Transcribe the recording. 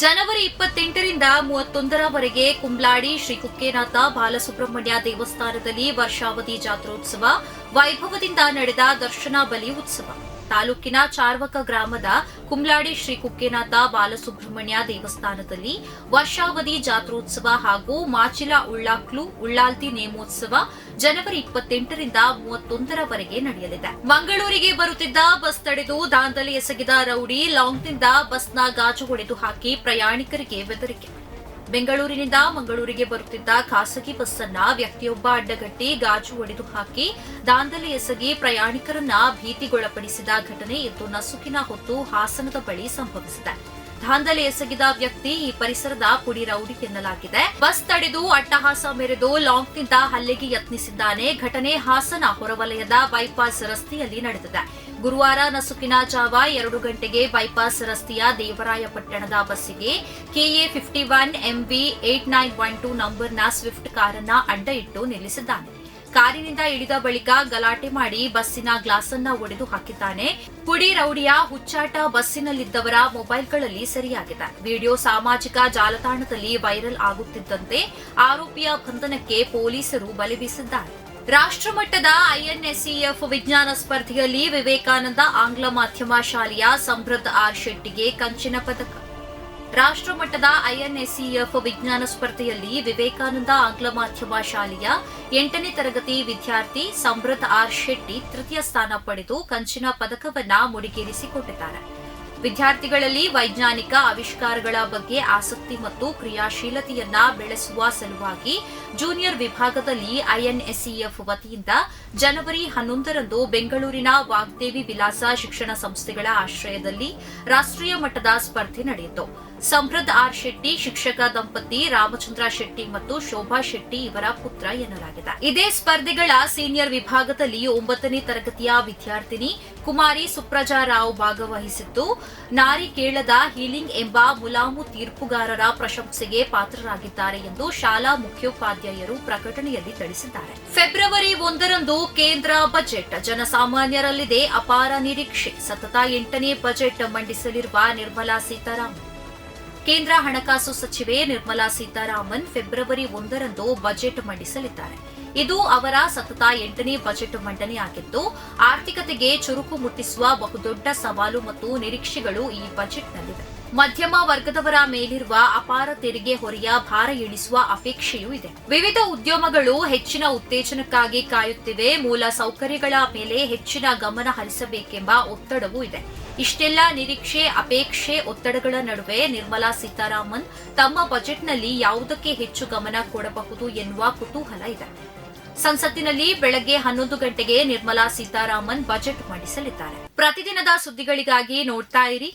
ಜನವರಿ ಇಪ್ಪತ್ತೆಂಟರಿಂದ ಮೂವತ್ತೊಂದರವರೆಗೆ ಕುಂಬ್ಲಾಡಿ ಶ್ರೀ ಕುಕ್ಕೇನಾಥ ಬಾಲಸುಬ್ರಹ್ಮಣ್ಯ ದೇವಸ್ಥಾನದಲ್ಲಿ ವರ್ಷಾವಧಿ ಜಾತ್ರೋತ್ಸವ, ವೈಭವದಿಂದ ನಡೆದ ದರ್ಶನ ಬಲಿ ಉತ್ಸವ. ತಾಲೂಕಿನ ಚಾರ್ವಕ ಗ್ರಾಮದ ಕುಂಬ್ಲಾಡಿ ಶ್ರೀ ಕುಕ್ಕೇನಾಥ ಬಾಲಸುಬ್ರಹ್ಮಣ್ಯ ದೇವಸ್ಥಾನದಲ್ಲಿ ವರ್ಷಾವಧಿ ಜಾತ್ರೋತ್ಸವ ಹಾಗೂ ಮಾಚಿಲ ಉಳ್ಳಾಕ್ಲು ಉಳ್ಳಾಲ್ತಿ ನೇಮೋತ್ಸವ ಜನವರಿ ಇಪ್ಪತ್ತೆಂಟರಿಂದ ಮೂವತ್ತೊಂದರವರೆಗೆ ನಡೆಯಲಿದೆ. ಮಂಗಳೂರಿಗೆ ಬರುತ್ತಿದ್ದ ಬಸ್ ತಡೆದು ದಾಂಧಲೆ ಎಸಗಿದ ರೌಡಿ ಲಾಂಗ್ನಿಂದ ಬಸ್ನ ಗಾಜು ಹೊಡೆದು ಹಾಕಿ ಪ್ರಯಾಣಿಕರಿಗೆ ಬೆದರಿಕೆ. ಬೆಂಗಳೂರಿನಿಂದ ಮಂಗಳೂರಿಗೆ ಬರುತ್ತಿದ್ದ ಖಾಸಗಿ ಬಸ್ಸನ್ನ ವ್ಯಕ್ತಿಯೊಬ್ಬ ಅಡ್ಡಗಟ್ಟಿ ಗಾಜು ಒಡೆದು ಹಾಕಿ ದಾಂಧಲೆ ಎಸಗಿ ಪ್ರಯಾಣಿಕರನ್ನ ಭೀತಿಗೊಳಪಡಿಸಿದ ಘಟನೆ ಇಂದು ನಸುಕಿನ ಹೊತ್ತು ಹಾಸನದ ಬಳಿ ಸಂಭವಿಸಿದೆ. ದಾಂಧಲೆ ಎಸಗಿದ ವ್ಯಕ್ತಿ ಈ ಪರಿಸರದ ಪುಡಿ ರೌಡಿ ಎನ್ನಲಾಗಿದೆ. ಬಸ್ ತಡೆದು ಅಟ್ಟಹಾಸ ಮೆರೆದು ಲಾಂಗ್ನಿಂದ ಹಲ್ಲೆಗೆ ಯತ್ನಿಸಿದ್ದಾನೆ. ಘಟನೆ ಹಾಸನ ಹೊರವಲಯದ ಬೈಪಾಸ್ ರಸ್ತೆಯಲ್ಲಿ ನಡೆದಿದೆ. ಗುರುವಾರ ನಸುಕಿನ ಜಾವ ಎರಡು ಗಂಟೆಗೆ ಬೈಪಾಸ್ ರಸ್ತೆಯ ದೇವರಾಯಪಟ್ಟಣದ ಬಸ್ಸಿಗೆ KA fifty one MV eight nine one two ನಂಬರ್ನ ಸ್ವಿಫ್ಟ್ ಕಾರನ್ನ ಅಡ್ಡ ಇಟ್ಟು ನಿಲ್ಲಿಸಿದ್ದಾನೆ. ಕಾರಿನಿಂದ ಇಳಿದ ಬಳಿಕ ಗಲಾಟೆ ಮಾಡಿ ಬಸ್ಸಿನ ಗ್ಲಾಸ್ ಅನ್ನ ಒಡೆದು ಹಾಕಿದ್ದಾನೆ. ಪುಡಿ ರೌಡಿಯ ಹುಚ್ಚಾಟ ಬಸ್ಸಿನಲ್ಲಿದ್ದವರ ಮೊಬೈಲ್ಗಳಲ್ಲಿ ಸರಿಯಾಗಿದೆ. ವಿಡಿಯೋ ಸಾಮಾಜಿಕ ಜಾಲತಾಣದಲ್ಲಿ ವೈರಲ್ ಆಗುತ್ತಿದ್ದಂತೆ ಆರೋಪಿಯ ಬಂಧನಕ್ಕೆ ಪೊಲೀಸರು ಬಲೆ ಬೀಸಿದ್ದಾರೆ. ರಾಷ್ಟ್ರಮಟ್ಟದ ಐಎನ್ಎಸ್ಇಎಫ್ ವಿಜ್ಞಾನ ಸ್ಪರ್ಧೆಯಲ್ಲಿ ವಿವೇಕಾನಂದ ಆಂಗ್ಲ ಮಾಧ್ಯಮ ಶಾಲೆಯ ಸಮೃದ್ಧ ಆರ್ ಶೆಟ್ಟಿಗೆ ಕಂಚಿನ ಪದಕ. ರಾಷ್ಟ್ರಮಟ್ಟದ ಐಎನ್ಎಸ್ಇಎಫ್ ವಿಜ್ಞಾನ ಸ್ಪರ್ಧೆಯಲ್ಲಿ ವಿವೇಕಾನಂದ ಆಂಗ್ಲ ಮಾಧ್ಯಮ ಶಾಲೆಯ ಎಂಟನೇ ತರಗತಿ ವಿದ್ಯಾರ್ಥಿ ಸಮೃದ್ಧ ಆರ್ ಶೆಟ್ಟಿ ತೃತೀಯ ಸ್ಥಾನ ಪಡೆದು ಕಂಚಿನ ಪದಕವನ್ನು ಮುಡಿಗೇರಿಸಿಕೊಂಡಿದ್ದಾರೆ. ವಿದ್ಯಾರ್ಥಿಗಳಲ್ಲಿ ವೈಜ್ಞಾನಿಕ ಆವಿಷ್ಕಾರಗಳ ಬಗ್ಗೆ ಆಸಕ್ತಿ ಮತ್ತು ಕ್ರಿಯಾಶೀಲತೆಯನ್ನ ಬೆಳೆಸುವ ಸಲುವಾಗಿ ಜೂನಿಯರ್ ವಿಭಾಗದಲ್ಲಿ ಐಎನ್ಎಸ್ಇಎಫ್ ವತಿಯಿಂದ ಜನವರಿ ಹನ್ನೊಂದರಂದು ಬೆಂಗಳೂರಿನ ವಾಗ್ದೇವಿ ವಿಲಾಸ ಶಿಕ್ಷಣ ಸಂಸ್ಥೆಗಳ ಆಶ್ರಯದಲ್ಲಿ ರಾಷ್ಟ್ರೀಯ ಮಟ್ಟದ ಸ್ಪರ್ಧೆ ನಡೆಯಿತು. ಸಮೃದ್ಧ ಆರ್ ಶೆಟ್ಟಿ, ಶಿಕ್ಷಕ ದಂಪತಿ ರಾಮಚಂದ್ರ ಶೆಟ್ಟಿ ಮತ್ತು ಶೋಭಾ ಶೆಟ್ಟಿ ಇವರ ಪುತ್ರ ಎನ್ನಲಾಗಿದೆ. ಇದೇ ಸ್ಪರ್ಧೆಗಳ ಸೀನಿಯರ್ ವಿಭಾಗದಲ್ಲಿ ಒಂಬತ್ತನೇ ತರಗತಿಯ ವಿದ್ಯಾರ್ಥಿನಿ ಕುಮಾರಿ ಸುಪ್ರಜಾ ರಾವ್ ಭಾಗವಹಿಸಿದ್ದು, ನಾರಿ ಕೇಳದ ಹೀಲಿಂಗ್ ಎಂಬ ಮುಲಾಮು ತೀರ್ಪುಗಾರರ ಪ್ರಶಂಸೆಗೆ ಪಾತ್ರರಾಗಿದ್ದಾರೆ ಎಂದು ಶಾಲಾ ಮುಖ್ಯೋಪಾಧ್ಯಾಯರು ಪ್ರಕಟಣೆಯಲ್ಲಿ ತಿಳಿಸಿದ್ದಾರೆ. ಫೆಬ್ರವರಿ ಒಂದರಂದು ಕೇಂದ್ರ ಬಜೆಟ್ ಜನಸಾಮಾನ್ಯರಲ್ಲಿದೆ ಅಪಾರ ನಿರೀಕ್ಷೆ. ಸತತ ಎಂಟನೇ ಬಜೆಟ್ ಮಂಡಿಸಲಿರುವ ನಿರ್ಮಲಾ ಸೀತಾರಾಮನ್. ಕೇಂದ್ರ ಹಣಕಾಸು ಸಚಿವೆ ನಿರ್ಮಲಾ ಸೀತಾರಾಮನ್ ಫೆಬ್ರವರಿ ಒಂದರಂದು ಬಜೆಟ್ ಮಂಡಿಸಲಿದ್ದಾರೆ. ಇದು ಅವರ ಸತತ ಎಂಟನೇ ಬಜೆಟ್ ಮಂಡನೆಯಾಗಿದ್ದು, ಆರ್ಥಿಕತೆಗೆ ಚುರುಕು ಮುಟ್ಟಿಸುವ ಬಹುದೊಡ್ಡ ಸವಾಲು ಮತ್ತು ನಿರೀಕ್ಷೆಗಳು ಈ ಬಜೆಟ್ನಲ್ಲಿವೆ. ಮಧ್ಯಮ ವರ್ಗದವರ ಮೇಲಿರುವ ಅಪಾರ ತೆರಿಗೆ ಹೊರೆಯ ಭಾರ ಇಳಿಸುವ ಅಪೇಕ್ಷೆಯೂ ಇದೆ. ವಿವಿಧ ಉದ್ಯಮಗಳು ಹೆಚ್ಚಿನ ಉತ್ತೇಜನಕ್ಕಾಗಿ ಕಾಯುತ್ತಿವೆ. ಮೂಲ ಸೌಕರ್ಯಗಳ ಮೇಲೆ ಹೆಚ್ಚಿನ ಗಮನ ಹರಿಸಬೇಕೆಂಬ ಒತ್ತಡವೂ ಇದೆ. ಇಷ್ಟೆಲ್ಲ ನಿರೀಕ್ಷೆ, ಅಪೇಕ್ಷೆ, ಒತ್ತಡಗಳ ನಡುವೆ ನಿರ್ಮಲಾ ಸೀತಾರಾಮನ್ ತಮ್ಮ ಬಜೆಟ್ನಲ್ಲಿ ಯಾವುದಕ್ಕೆ ಹೆಚ್ಚು ಗಮನ ಕೊಡಬಹುದು ಎನ್ನುವ ಕುತೂಹಲ ಇದೆ. ಸಂಸತ್ತಿನಲ್ಲಿ ಬೆಳಗ್ಗೆ ಹನ್ನೊಂದು ಗಂಟೆಗೆ ನಿರ್ಮಲಾ ಸೀತಾರಾಮನ್ ಬಜೆಟ್ ಮಂಡಿಸಲಿದ್ದಾರೆ. ಪ್ರತಿದಿನದ ಸುದ್ದಿಗಳಿಗಾಗಿ ನೋಡ್ತಾ ಇರಿ.